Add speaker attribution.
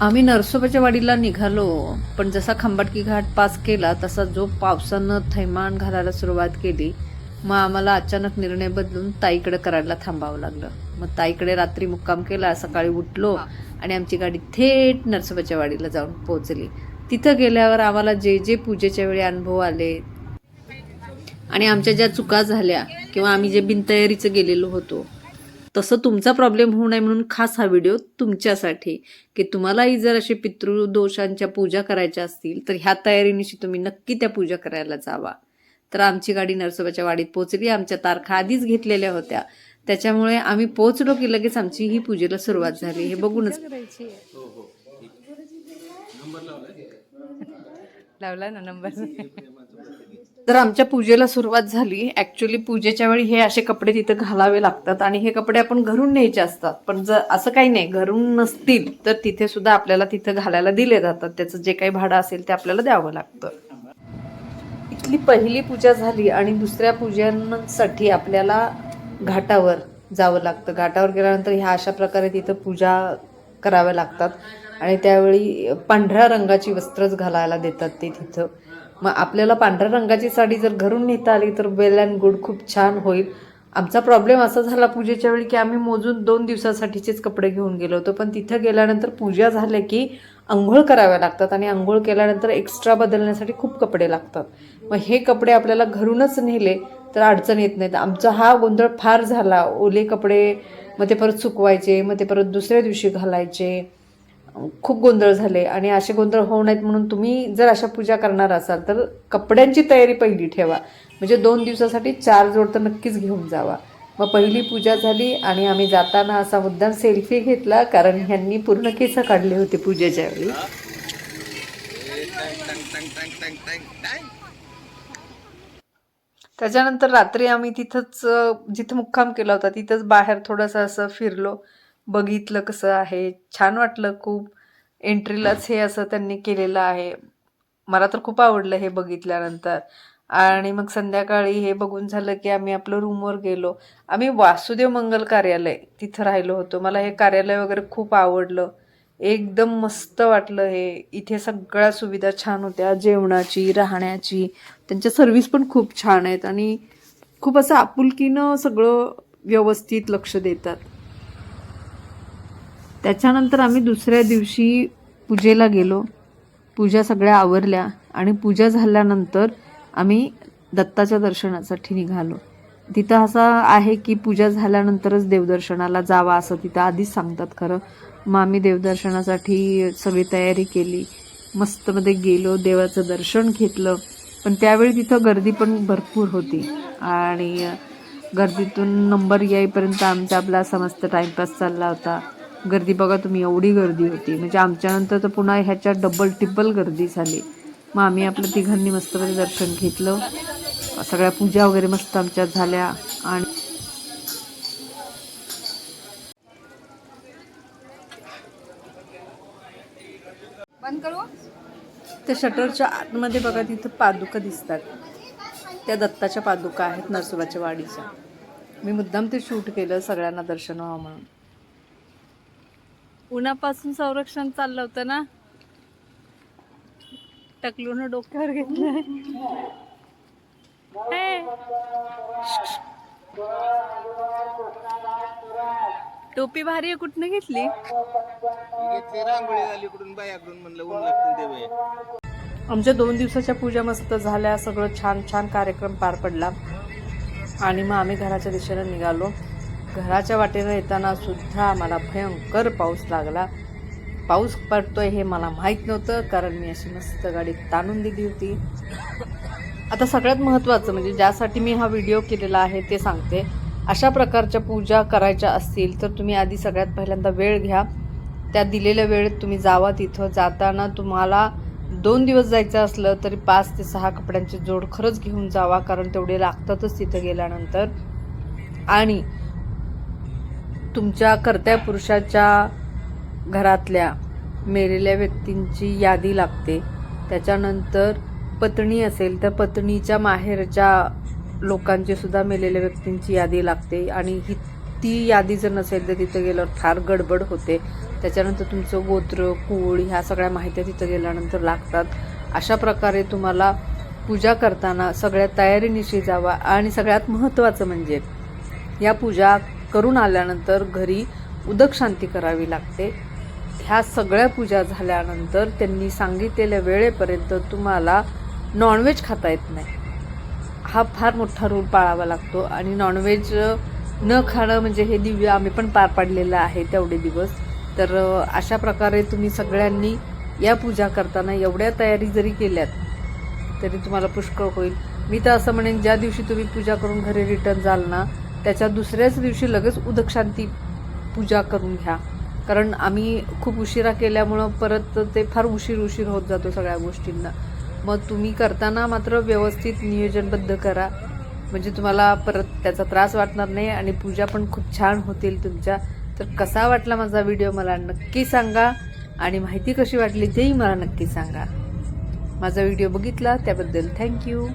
Speaker 1: आम्ही नरसोबाच्या वाडीला निघालो पण जसा खंबाटकी घाट पास केला तसा जो पावसानं थैमान घालायला सुरुवात केली मग आम्हाला अचानक निर्णय बदलून ताईकडे करायला थांबावं लागलं. मग ताईकडे रात्री मुक्काम केला सकाळी उठलो आणि आमची गाडी थेट नरसोबाच्या वाडीला जाऊन पोहोचली. तिथं गेल्यावर आम्हाला जे जे पूजेच्या वेळी अनुभव आले आणि आमच्या ज्या चुका झाल्या किंवा आम्ही जे बिनतयारीचं गेलेलो होतो तसं तुमचा प्रॉब्लेम होऊ नये म्हणून खास हा व्हिडिओ तुमच्यासाठी. की तुम्हालाही जर असे पितृदोषांच्या पूजा करायच्या असतील तर ह्या तयारीनिशी तुम्ही नक्की त्या पूजा करायला जावा. तर आमची गाडी नरसोबाच्या वाडीत पोहोचली. आमच्या तारखा आधीच घेतलेल्या होत्या. त्याच्यामुळे आम्ही पोहोचलो की लगेच आमची ही पूजेला सुरुवात झाली. हे बघूनच
Speaker 2: लावला ना नंबर
Speaker 1: तर आमच्या पूजेला सुरुवात झाली ऍक्च्युली पूजेच्या वेळी हे असे कपडे तिथं घालावे लागतात आणि हे कपडे आपण घरून न्यायचे असतात. पण जर असं काही नाही घरून नसतील तर तिथे सुद्धा आपल्याला तिथं घालायला दिले जातात. त्याचं जे काही भाडं असेल ते आपल्याला द्यावं लागतं. इथली पहिली पूजा झाली आणि दुसऱ्या पूजांसाठी आपल्याला घाटावर जावं लागतं. घाटावर गेल्यानंतर ह्या अशा प्रकारे तिथं पूजा कराव्या लागतात. आणि त्यावेळी पांढऱ्या रंगाची वस्त्रच घालायला देतात ते तिथं. मग आपल्याला पांढऱ्या रंगाची साडी जर घरून नेता आली तर वेल अँड गुड खूप छान होईल. आमचा प्रॉब्लेम असा झाला पूजेच्या वेळी की आम्ही मोजून दोन दिवसासाठीचेच कपडे घेऊन गेलो होतो. पण तिथं गेल्यानंतर पूजा झाल्या की आंघोळ कराव्या लागतात आणि आंघोळ केल्यानंतर एक्स्ट्रा बदलण्यासाठी खूप कपडे लागतात. मग हे कपडे आपल्याला घरूनच नेले तर अडचण येत नाहीत. आमचा हा गोंधळ फार झाला. ओले कपडे मग ते परत सुकवायचे मग ते परत दुसऱ्या दिवशी घालायचे. खूप गोंधळ झाले आणि असे गोंधळ होऊ नयेत म्हणून तुम्ही जर अशा पूजा करणार असाल तर कपड्यांची तयारी पहिली ठेवा. म्हणजे दोन दिवसासाठी चार जोड तर नक्कीच घेऊन जावा. मग पहिली पूजा झाली आणि आम्ही जाताना असा मुद्दाम सेल्फी घेतला कारण ह्यांनी पूर्ण केस काढले होते पूजेच्या वेळी. त्याच्यानंतर रात्री आम्ही तिथंच जिथं मुक्काम केला होता तिथंच बाहेर थोडंसं असं फिरलो. बघितलं कसं आहे. छान वाटलं खूप. एंट्रीलाच हे असं त्यांनी केलेलं आहे. मला तर खूप आवडलं हे बघितल्यानंतर. आणि मग संध्याकाळी हे बघून झालं की आम्ही आपलं रूमवर गेलो. आम्ही वासुदेव मंगल कार्यालय तिथं राहिलो होतो. मला हे कार्यालय वगैरे खूप आवडलं. एकदम मस्त वाटलं हे. इथे सगळ्या सुविधा छान होत्या. जेवणाची राहण्याची. त्यांच्या सर्व्हिस पण खूप छान आहेत. आणि खूप असं आपुलकीनं सगळं व्यवस्थित लक्ष देतात. त्याच्यानंतर आम्ही दुसऱ्या दिवशी पूजेला गेलो. पूजा सगळ्या आवरल्या आणि पूजा झाल्यानंतर आम्ही दत्ताच्या दर्शनासाठी निघालो. तिथं असं आहे की पूजा झाल्यानंतरच देवदर्शनाला जावा असं तिथं आधीच सांगतात खरं. मग आम्ही देवदर्शनासाठी सगळी तयारी केली. मस्तमध्ये गेलो देवाचं दर्शन घेतलं. पण त्यावेळी तिथं गर्दी पण भरपूर होती. आणि गर्दीतून नंबर येईपर्यंत आमचा आपला असा मस्त टाईमपास चालला होता. गर्दी बघा तुम्ही एवढी गर्दी होती. म्हणजे आमच्यानंतर तर पुन्हा ह्याच्या डबल टिबल गर्दी झाली. मग आम्ही आपलं तिघांनी मस्तमध्ये दर्शन घेतलं. सगळ्या पूजा वगैरे मस्त आमच्या झाल्या. आणि
Speaker 2: बंद करू?
Speaker 1: त्या शटरच्या आतमध्ये बघा तिथं पादुका दिसतात. त्या दत्ताच्या पादुका आहेत नरसोबाच्या वाडीच्या. मी मुद्दाम ते शूट केलं सगळ्यांना दर्शन व्हावं म्हणून. उन्हापासून संरक्षण चाललं होतं ना? टकलून डोक्यावर घेतलंय. हे. टोपी भारी आहे कुठनं घेतली?
Speaker 3: घेतली रांगोळी झाली इकडून बायाकडून म्हणलं ऊन
Speaker 1: आमच्या दोन दिवसाच्या पूजा मस्त झाल्या सगळं छान छान कार्यक्रम पार पडला. आणि मग आम्ही घराच्या दिशेनं निघालो. घराच्या वाटेनं येताना सुद्धा आम्हाला भयंकर पाऊस लागला. पाऊस पडतोय हे मला माहीत नव्हतं कारण मी अशी मस्त गाडी ताणून दिली होती. आता सगळ्यात महत्त्वाचं म्हणजे ज्यासाठी मी हा व्हिडिओ केलेला आहे ते सांगते. अशा प्रकारच्या पूजा करायच्या असतील तर तुम्ही आधी सगळ्यात पहिल्यांदा वेळ घ्या. त्या दिलेल्या वेळेत तुम्ही जावा तिथं. जाताना तुम्हाला दोन दिवस जायचं असलं तरी पाच ते सहा कपड्यांचे जोड खरंच घेऊन जावा कारण तेवढे लागतातच तिथं गेल्यानंतर. आणि तुमच्या कर्त्या पुरुषाच्या घरातल्या मेलेल्या व्यक्तींची यादी लागते. त्याच्यानंतर पत्नी असेल तर पत्नीच्या माहेरच्या लोकांची सुद्धा मेलेल्या व्यक्तींची यादी लागते आणि ही ती यादी जर नसेल तर तिथं गेल्यावर फार गडबड होते. त्याच्यानंतर तुमचं गोत्र कुळ ह्या सगळ्या माहित्या तिथं गेल्यानंतर लागतात. अशा प्रकारे तुम्हाला पूजा करताना सगळ्या तयारीनिशी जावा आणि सगळ्यात महत्त्वाचं म्हणजे या पूजा करून आल्यानंतर घरी उदक शांती करावी लागते. ह्या सगळ्या पूजा झाल्यानंतर त्यांनी सांगितलेल्या वेळेपर्यंत तुम्हाला नॉनव्हेज खाता येत नाही. हा फार मोठा रूल पाळावा लागतो आणि नॉनव्हेज न खाणं म्हणजे हे दिव्य आम्ही पण पार पाडलेलं आहे तेवढे दिवस. तर अशा प्रकारे तुम्ही सगळ्यांनी या पूजा करताना एवढ्या तयारी जरी केल्यात तरी तुम्हाला पुष्कळ होईल. मी तर असं म्हणेन ज्या दिवशी तुम्ही पूजा करून घरी रिटर्न जाल ना त्याच्या दुसऱ्याच दिवशी लगेच उदकशांती पूजा करून घ्या. कारण आम्ही खूप उशिरा केल्यामुळं परत ते फार उशीर उशीर होत जातो सगळ्या गोष्टींना. मग तुम्ही करताना मात्र व्यवस्थित नियोजनबद्ध करा. म्हणजे तुम्हाला परत त्याचा त्रास वाटणार नाही आणि पूजा पण खूप छान होतील तुमच्या. तर कसा वाटला माझा व्हिडिओ मला नक्की सांगा. आणि माहिती कशी वाटली तेही मला नक्की सांगा. माझा व्हिडिओ बघितला त्याबद्दल थँक्यू.